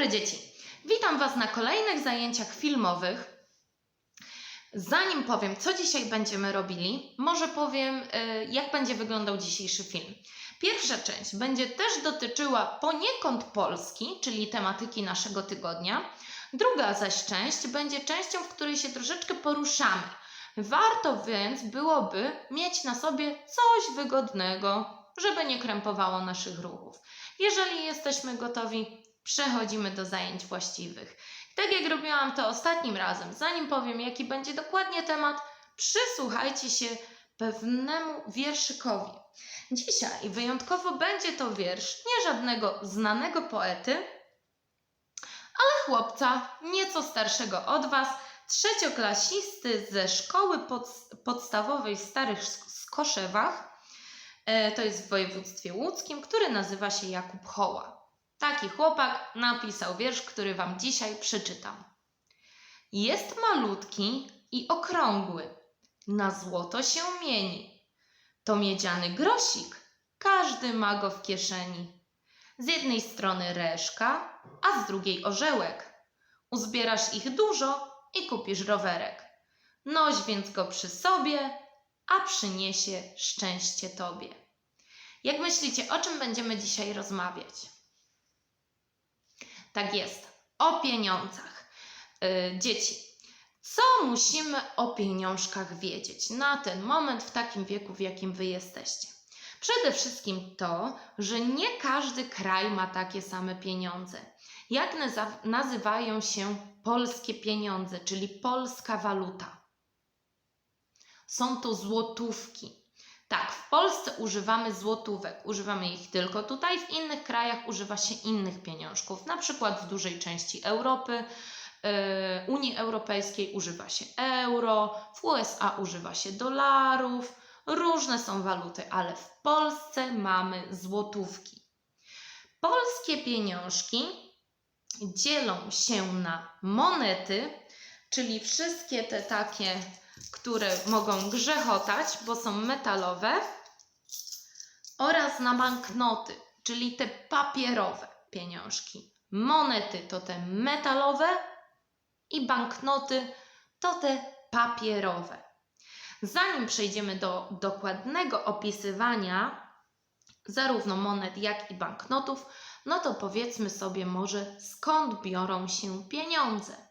dobry dzieci! Witam Was na kolejnych zajęciach filmowych. Zanim powiem, co dzisiaj będziemy robili, może powiem, y, jak będzie wyglądał dzisiejszy film. Pierwsza część będzie też dotyczyła poniekąd Polski, czyli tematyki naszego tygodnia. Druga zaś część będzie częścią, w której się troszeczkę poruszamy. Warto więc byłoby mieć na sobie coś wygodnego, żeby nie krępowało naszych ruchów. Jeżeli jesteśmy gotowi, przechodzimy do zajęć właściwych. Tak jak robiłam to ostatnim razem, zanim powiem, jaki będzie dokładnie temat, przysłuchajcie się pewnemu wierszykowi. Dzisiaj wyjątkowo będzie to wiersz nie żadnego znanego poety, ale chłopca nieco starszego od Was, trzecioklasisty ze szkoły pod, podstawowej w Starych Skoszewach, e, to jest w województwie łódzkim, który nazywa się Jakub Hoła. Taki chłopak napisał wiersz, który Wam dzisiaj przeczytam. Jest malutki i okrągły, na złoto się mieni. To miedziany grosik, każdy ma go w kieszeni. Z jednej strony reszka, a z drugiej orzełek. Uzbierasz ich dużo i kupisz rowerek. Noś więc go przy sobie, a przyniesie szczęście Tobie. Jak myślicie, o czym będziemy dzisiaj rozmawiać? Tak jest, o pieniądzach. Yy, dzieci, co musimy o pieniążkach wiedzieć na ten moment, w takim wieku, w jakim wy jesteście? Przede wszystkim to, że nie każdy kraj ma takie same pieniądze. Jak nazywają się polskie pieniądze, czyli polska waluta? Są to złotówki. Tak, w Polsce używamy złotówek. Używamy ich tylko tutaj, w innych krajach używa się innych pieniążków. Na przykład w dużej części Europy, yy, Unii Europejskiej używa się euro, w USA używa się dolarów. Różne są waluty, ale w Polsce mamy złotówki. Polskie pieniążki dzielą się na monety, czyli wszystkie te takie które mogą grzechotać, bo są metalowe, oraz na banknoty, czyli te papierowe pieniążki. Monety to te metalowe i banknoty to te papierowe. Zanim przejdziemy do dokładnego opisywania zarówno monet, jak i banknotów, no to powiedzmy sobie może skąd biorą się pieniądze.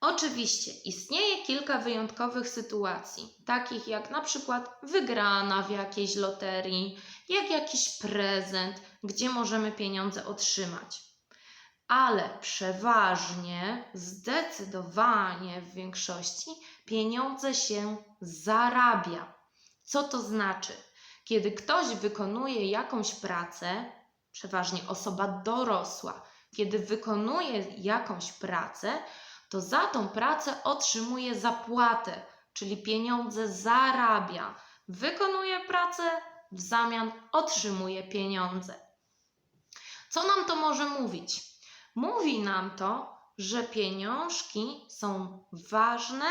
Oczywiście istnieje kilka wyjątkowych sytuacji, takich jak na przykład wygrana w jakiejś loterii, jak jakiś prezent, gdzie możemy pieniądze otrzymać. Ale przeważnie, zdecydowanie w większości pieniądze się zarabia. Co to znaczy? Kiedy ktoś wykonuje jakąś pracę, przeważnie osoba dorosła, kiedy wykonuje jakąś pracę, to za tą pracę otrzymuje zapłatę, czyli pieniądze zarabia. Wykonuje pracę, w zamian otrzymuje pieniądze. Co nam to może mówić? Mówi nam to, że pieniążki są ważne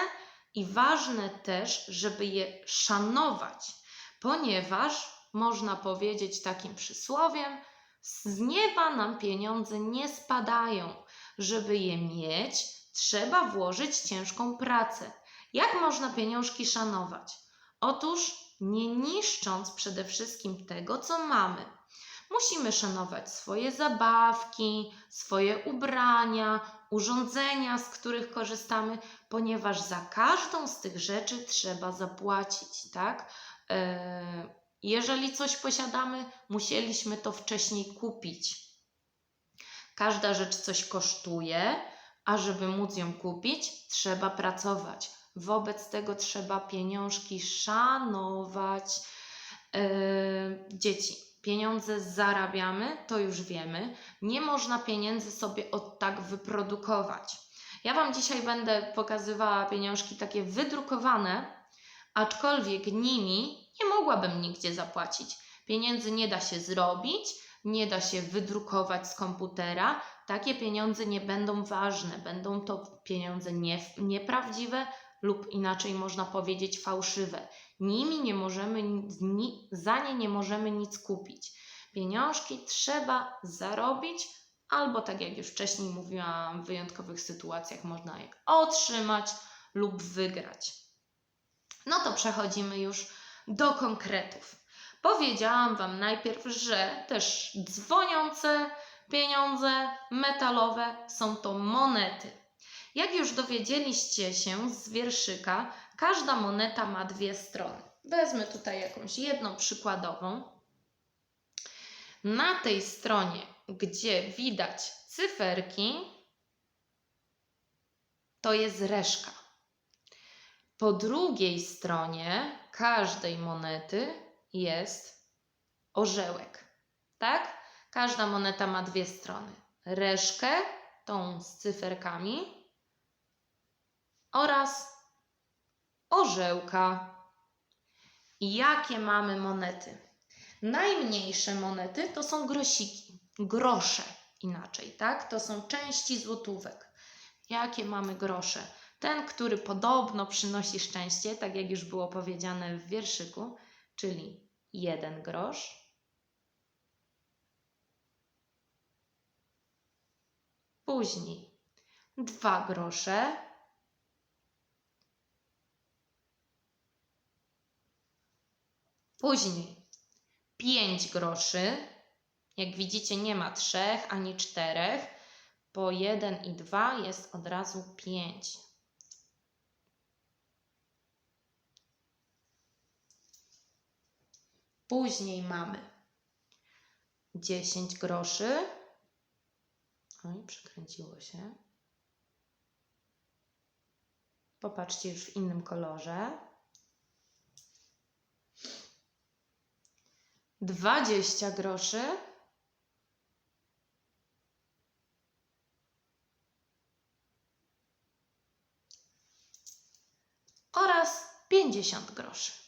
i ważne też, żeby je szanować, ponieważ można powiedzieć takim przysłowiem: z nieba nam pieniądze nie spadają. Żeby je mieć, trzeba włożyć ciężką pracę. Jak można pieniążki szanować? Otóż nie niszcząc przede wszystkim tego, co mamy. Musimy szanować swoje zabawki, swoje ubrania, urządzenia, z których korzystamy, ponieważ za każdą z tych rzeczy trzeba zapłacić, tak? E, jeżeli coś posiadamy, musieliśmy to wcześniej kupić. Każda rzecz coś kosztuje, a żeby móc ją kupić, trzeba pracować. Wobec tego trzeba pieniążki szanować. Yy, dzieci, pieniądze zarabiamy, to już wiemy. Nie można pieniędzy sobie od tak wyprodukować. Ja Wam dzisiaj będę pokazywała pieniążki takie wydrukowane, aczkolwiek nimi nie mogłabym nigdzie zapłacić. Pieniędzy nie da się zrobić, nie da się wydrukować z komputera, takie pieniądze nie będą ważne, będą to pieniądze nie, nieprawdziwe lub inaczej można powiedzieć fałszywe. Nimi nie możemy, za nie nie możemy nic kupić. Pieniążki trzeba zarobić albo tak jak już wcześniej mówiłam, w wyjątkowych sytuacjach można je otrzymać lub wygrać. No to przechodzimy już do konkretów. Powiedziałam Wam najpierw, że też dzwoniące pieniądze metalowe są to monety. Jak już dowiedzieliście się z wierszyka, każda moneta ma dwie strony. Wezmę tutaj jakąś jedną przykładową. Na tej stronie, gdzie widać cyferki, to jest reszka. Po drugiej stronie każdej monety jest orzełek. Tak? Każda moneta ma dwie strony. Reszkę, tą z cyferkami oraz orzełka. Jakie mamy monety? Najmniejsze monety to są grosiki, grosze inaczej, tak? To są części złotówek. Jakie mamy grosze? Ten, który podobno przynosi szczęście, tak jak już było powiedziane w wierszyku, czyli jeden grosz. Później dwa grosze. Później 5 groszy. Jak widzicie, nie ma trzech ani czterech. Po 1 i 2 jest od razu 5. Później mamy 10 groszy. Oj, przekręciło się. Popatrzcie już w innym kolorze. 20 groszy. Oraz 50 groszy.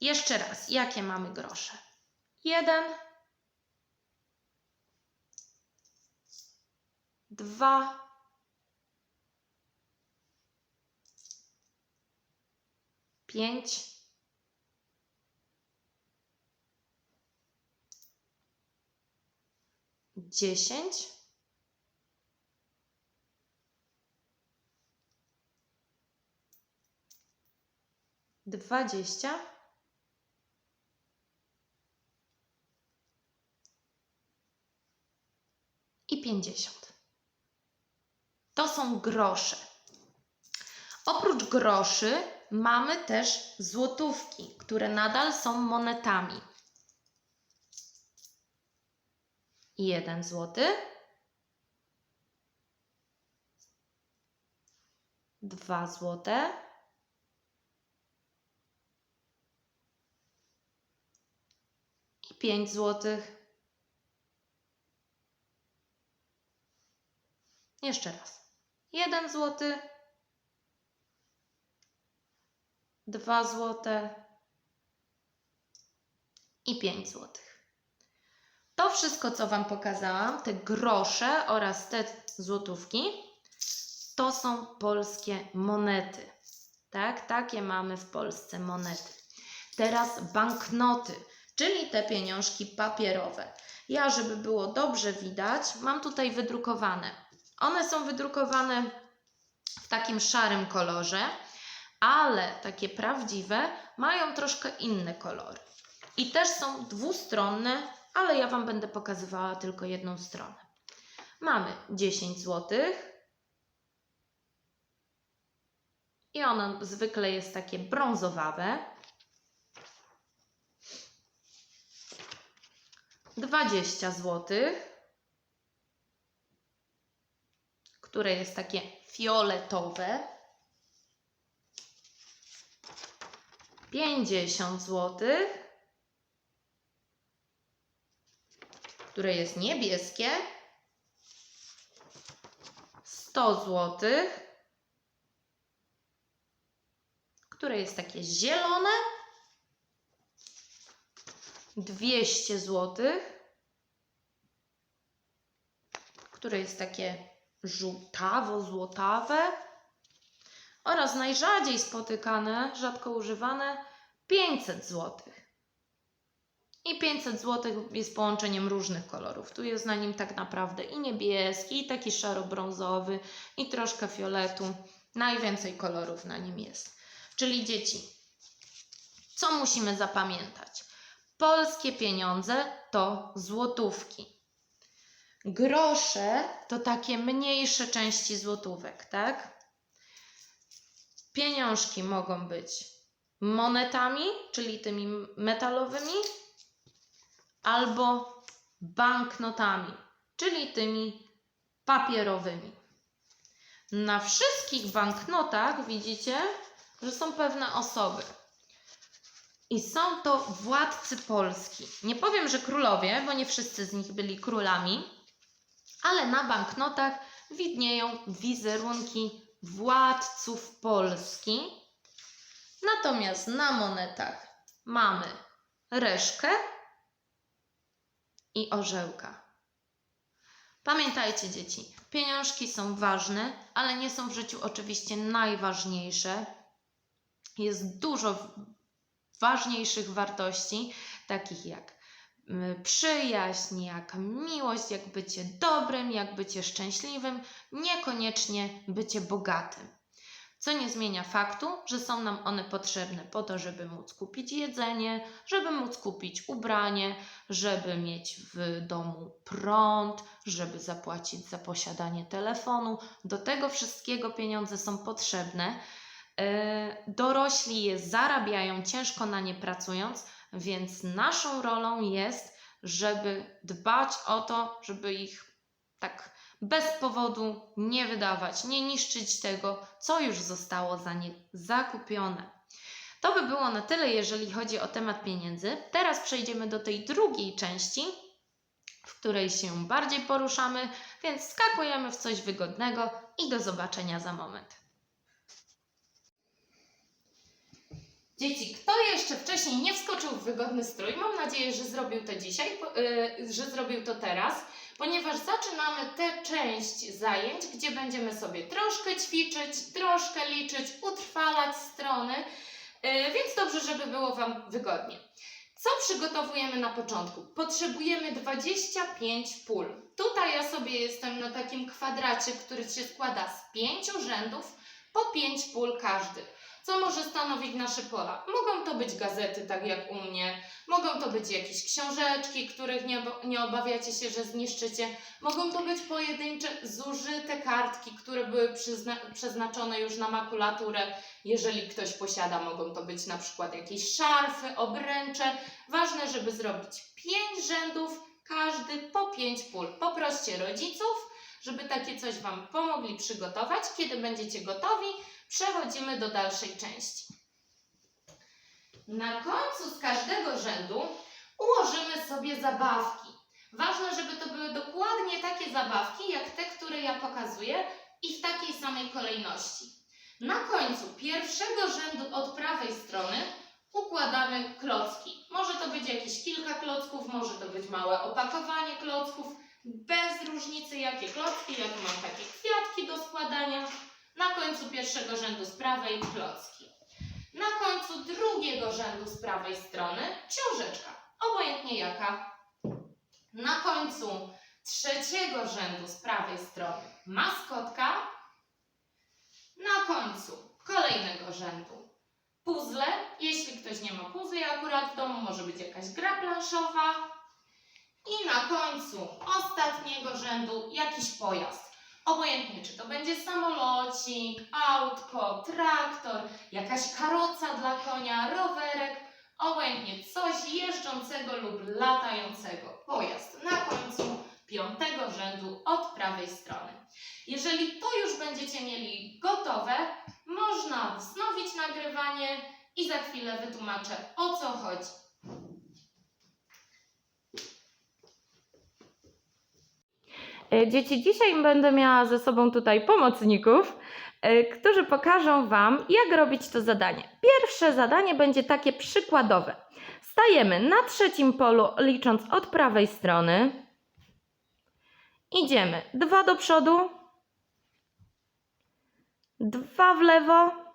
Jeszcze raz, jakie mamy grosze? Jeden, dwa, pięć, dziesięć, dwadzieścia, i pięćdziesiąt. To są grosze. Oprócz groszy mamy też złotówki, które nadal są monetami. Jeden złoty. Dwa złote. Pięć złotych. Jeszcze raz. Jeden złoty. Dwa złote. I pięć złotych. To wszystko, co Wam pokazałam, te grosze oraz te złotówki, to są polskie monety. Tak, takie mamy w Polsce monety. Teraz banknoty, czyli te pieniążki papierowe. Ja, żeby było dobrze widać, mam tutaj wydrukowane. One są wydrukowane w takim szarym kolorze, ale takie prawdziwe mają troszkę inne kolory. I też są dwustronne, ale ja Wam będę pokazywała tylko jedną stronę. Mamy 10 zł. I ono zwykle jest takie brązowawe. 20 zł. Które jest takie fioletowe. 50 zł, które jest niebieskie, 100 zł, które jest takie zielone, 200 zł, które jest takie żółtawo-złotawe oraz najrzadziej spotykane, rzadko używane 500 zł. I 500 zł jest połączeniem różnych kolorów. Tu jest na nim tak naprawdę i niebieski, i taki szaro-brązowy, i troszkę fioletu. Najwięcej kolorów na nim jest. Czyli dzieci, co musimy zapamiętać? Polskie pieniądze to złotówki. Grosze to takie mniejsze części złotówek, tak? Pieniążki mogą być monetami, czyli tymi metalowymi, albo banknotami, czyli tymi papierowymi. Na wszystkich banknotach widzicie, że są pewne osoby. I są to władcy Polski. Nie powiem, że królowie, bo nie wszyscy z nich byli królami, ale na banknotach widnieją wizerunki władców Polski. Natomiast na monetach mamy reszkę i orzełka. Pamiętajcie, dzieci, pieniążki są ważne, ale nie są w życiu oczywiście najważniejsze. Jest dużo ważniejszych wartości, takich jak przyjaźń, jak miłość, jak bycie dobrym, jak bycie szczęśliwym, niekoniecznie bycie bogatym. Co nie zmienia faktu, że są nam one potrzebne po to, żeby móc kupić jedzenie, żeby móc kupić ubranie, żeby mieć w domu prąd, żeby zapłacić za posiadanie telefonu. Do tego wszystkiego pieniądze są potrzebne. E, Dorośli je zarabiają, ciężko na nie pracując, więc naszą rolą jest, żeby dbać o to, żeby ich tak bez powodu nie wydawać, nie niszczyć tego, co już zostało za nie zakupione. To by było na tyle, jeżeli chodzi o temat pieniędzy. Teraz przejdziemy do tej drugiej części, w której się bardziej poruszamy, więc skakujemy w coś wygodnego i do zobaczenia za moment. Dzieci, kto jeszcze wcześniej nie wskoczył w wygodny strój, mam nadzieję, że zrobił to dzisiaj, y, że zrobił to teraz, ponieważ zaczynamy tę część zajęć, gdzie będziemy sobie troszkę ćwiczyć, troszkę liczyć, utrwalać strony, y, więc dobrze, żeby było Wam wygodnie. Co przygotowujemy na początku? Potrzebujemy 25 pól. Tutaj ja sobie jestem na takim kwadracie, który się składa z pięciu rzędów, po 5 pól każdy. Co może stanowić nasze pola? Mogą to być gazety, tak jak u mnie, mogą to być jakieś książeczki, których nie, nie obawiacie się, że zniszczycie, mogą to być pojedyncze, zużyte kartki, które były przeznaczone już na makulaturę. Jeżeli ktoś posiada, mogą to być na przykład jakieś szarfy, obręcze. Ważne, żeby zrobić 5 rzędów, każdy po 5 pól. Poproście rodziców, żeby takie coś Wam pomogli przygotować. Kiedy będziecie gotowi, przechodzimy do dalszej części. Na końcu z każdego rzędu ułożymy sobie zabawki. Ważne, żeby to były dokładnie takie zabawki, jak te, które ja pokazuję i w takiej samej kolejności. Na końcu pierwszego rzędu od prawej strony układamy klocki. Może to być jakieś kilka klocków, może to być małe opakowanie klocków, bez różnicy jakie klocki. Ja tu mam takie kwiatki do składania. Na końcu pierwszego rzędu z prawej klocki. Na końcu drugiego rzędu z prawej strony książeczka, obojętnie jaka. Na końcu trzeciego rzędu z prawej strony maskotka. Na końcu kolejnego rzędu puzzle. Jeśli ktoś nie ma puzli akurat w domu, może być jakaś gra planszowa. I na końcu ostatniego rzędu jakiś pojazd. Obojętnie, czy to będzie samolocik, autko, traktor, jakaś karoca dla konia, rowerek, obojętnie coś jeżdżącego lub latającego. Pojazd na końcu piątego rzędu od prawej strony. Jeżeli to już będziecie mieli gotowe, można wznowić nagrywanie i za chwilę wytłumaczę o co chodzi. Dzieci, dzisiaj będę miała ze sobą tutaj pomocników, e, którzy pokażą Wam, jak robić to zadanie. Pierwsze zadanie będzie takie przykładowe. Stajemy na trzecim polu, licząc od prawej strony. Idziemy dwa do przodu, dwa w lewo,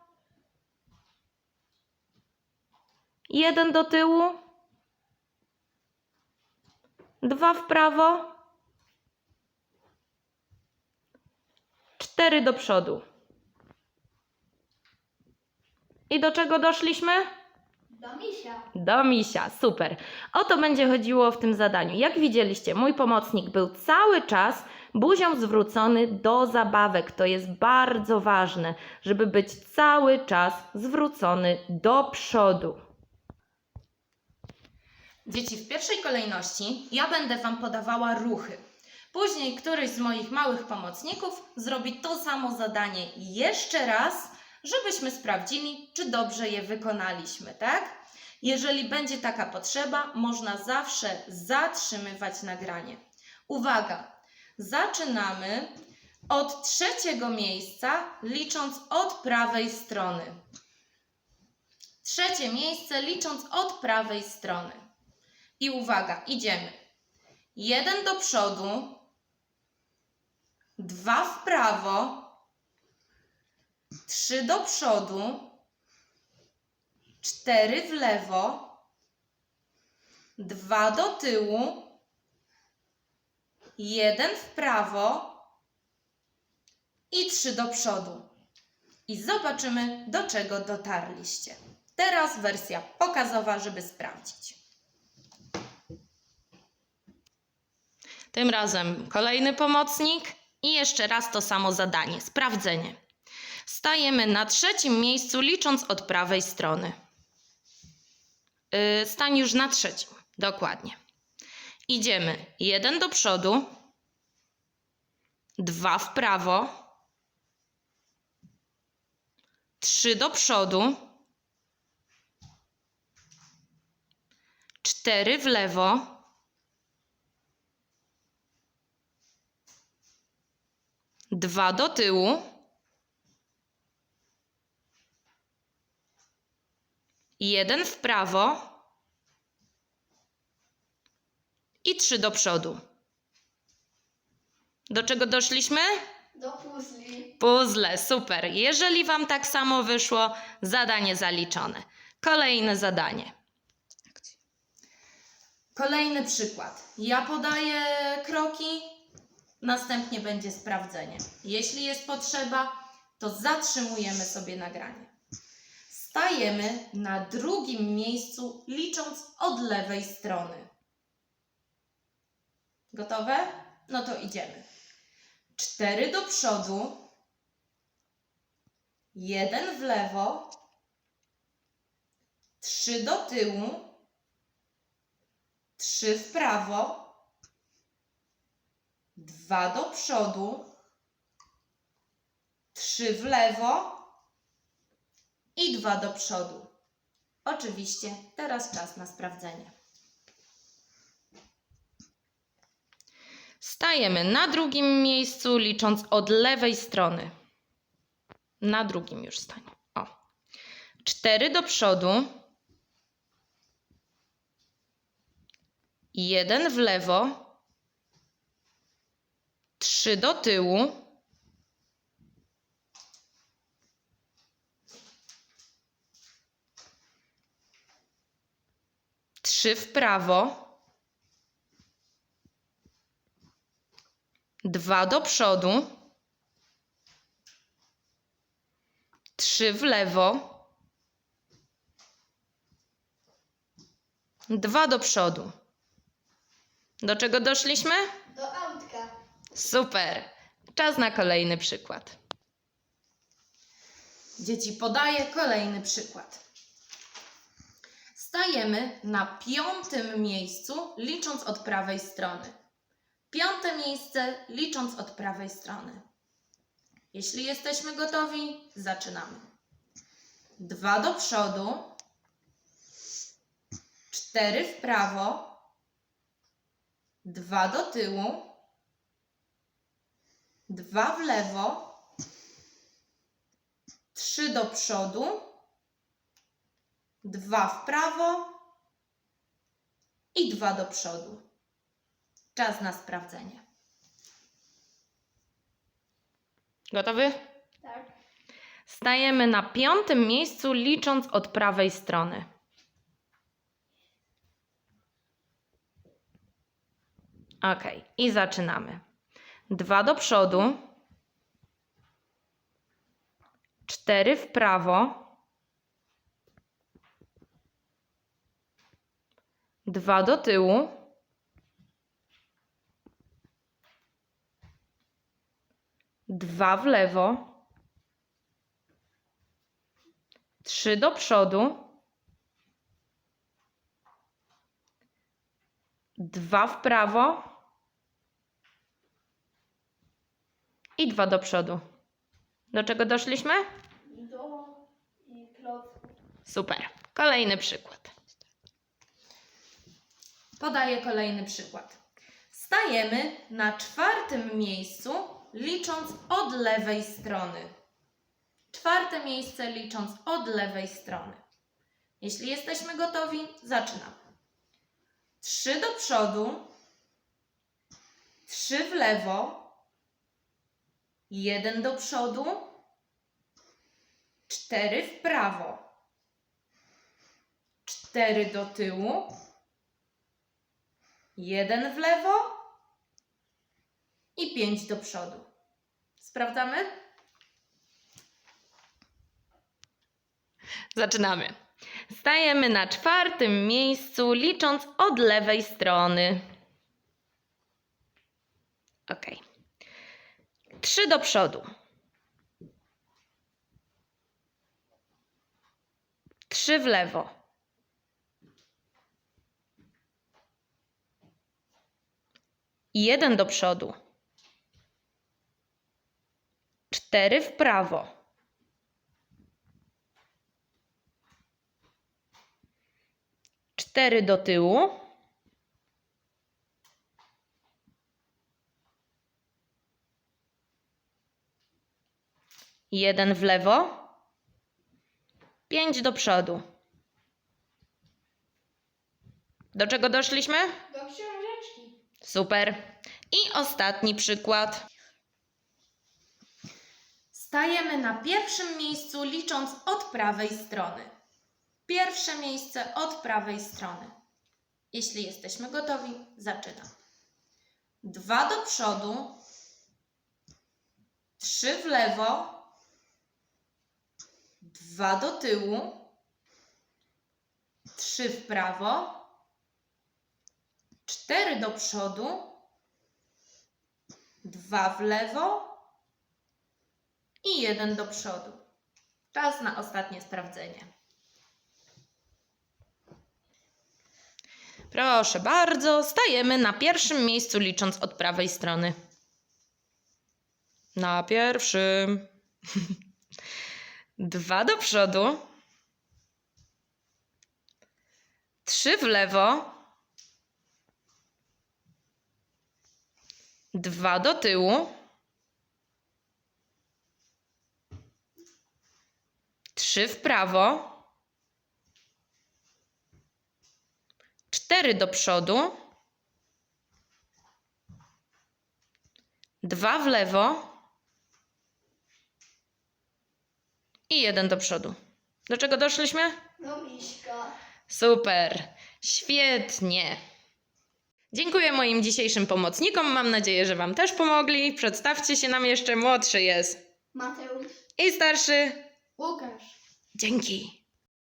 Jeden do tyłu. Dwa w prawo. Cztery do przodu. I do czego doszliśmy? Do misia. Do misia, super. O to będzie chodziło w tym zadaniu. Jak widzieliście, mój pomocnik był cały czas buzią zwrócony do zabawek. To jest bardzo ważne, żeby być cały czas zwrócony do przodu. Dzieci, w pierwszej kolejności ja będę Wam podawała ruchy. Później któryś z moich małych pomocników zrobi to samo zadanie jeszcze raz, żebyśmy sprawdzili, czy dobrze je wykonaliśmy, tak? Jeżeli będzie taka potrzeba, można zawsze zatrzymywać nagranie. Uwaga! Zaczynamy od trzeciego miejsca, licząc od prawej strony. Trzecie miejsce, licząc od prawej strony. I uwaga, idziemy. Jeden do przodu, dwa w prawo, trzy do przodu, cztery w lewo, dwa do tyłu, jeden w prawo i trzy do przodu. I zobaczymy, do czego dotarliście. Teraz wersja pokazowa, żeby sprawdzić. Tym razem kolejny pomocnik i jeszcze raz to samo zadanie sprawdzenie. Stajemy na trzecim miejscu, licząc od prawej strony. Yy, stań już na trzecim, dokładnie. Idziemy jeden do przodu, dwa w prawo, trzy do przodu, cztery w lewo. Dwa do tyłu. Jeden w prawo. I trzy do przodu. Do czego doszliśmy? Do puzli. Puzzle, super. Jeżeli Wam tak samo wyszło, zadanie zaliczone. Kolejne zadanie. Kolejny przykład. Ja podaję kroki, następnie będzie sprawdzenie. Jeśli jest potrzeba, to zatrzymujemy sobie nagranie. Stajemy na drugim miejscu, licząc od lewej strony. Gotowe? No to idziemy. Cztery do przodu, jeden w lewo, trzy do tyłu, trzy w prawo, dwa do przodu, trzy w lewo i dwa do przodu. Oczywiście teraz czas na sprawdzenie. Stajemy na drugim miejscu, licząc od lewej strony. Na drugim już stań. O. Cztery do przodu. Jeden w lewo. Trzy do tyłu. Trzy w prawo. Dwa do przodu. Trzy w lewo. Dwa do przodu. Do czego doszliśmy? Do autka. Super. Czas na kolejny przykład. Dzieci, podaję kolejny przykład. Stajemy na piątym miejscu, licząc od prawej strony. Piąte miejsce, licząc od prawej strony. Jeśli jesteśmy gotowi, zaczynamy. Dwa do przodu, cztery w prawo, dwa do tyłu, dwa w lewo, trzy do przodu, dwa w prawo i dwa do przodu. Czas na sprawdzenie. Gotowy? Tak. Stajemy na piątym miejscu, licząc od prawej strony. Ok, i zaczynamy. Dwa do przodu. Cztery w prawo. Dwa do tyłu. Dwa w lewo. Trzy do przodu. Dwa w prawo. I dwa do przodu. Do czego doszliśmy? Do i klocków. Super. Kolejny przykład. Podaję kolejny przykład. Stajemy na czwartym miejscu, licząc od lewej strony. Czwarte miejsce licząc od lewej strony. Jeśli jesteśmy gotowi, zaczynamy. Trzy do przodu, trzy w lewo, jeden do przodu, cztery w prawo, cztery do tyłu, jeden w lewo i pięć do przodu. Sprawdzamy? Zaczynamy. Stajemy na czwartym miejscu, licząc od lewej strony. Ok. Trzy do przodu. Trzy w lewo. Jeden do przodu. Cztery w prawo. Cztery do tyłu. Jeden w lewo. Pięć do przodu. Do czego doszliśmy? Do książeczki. Super. I ostatni przykład. Stajemy na pierwszym miejscu, licząc od prawej strony. Pierwsze miejsce od prawej strony. Jeśli jesteśmy gotowi, zaczynam. Dwa do przodu, trzy w lewo, dwa do tyłu, trzy w prawo, cztery do przodu, dwa w lewo i jeden do przodu. Czas na ostatnie sprawdzenie. Proszę bardzo, stajemy na pierwszym miejscu, licząc od prawej strony. Na pierwszym. Dwa do przodu. Trzy w lewo. Dwa do tyłu. Trzy w prawo. Cztery do przodu. Dwa w lewo. I jeden do przodu. Do czego doszliśmy? Do miśka. Super. Świetnie. Dziękuję moim dzisiejszym pomocnikom. Mam nadzieję, że Wam też pomogli. Przedstawcie się nam jeszcze. Młodszy jest. Mateusz. I starszy. Łukasz. Dzięki.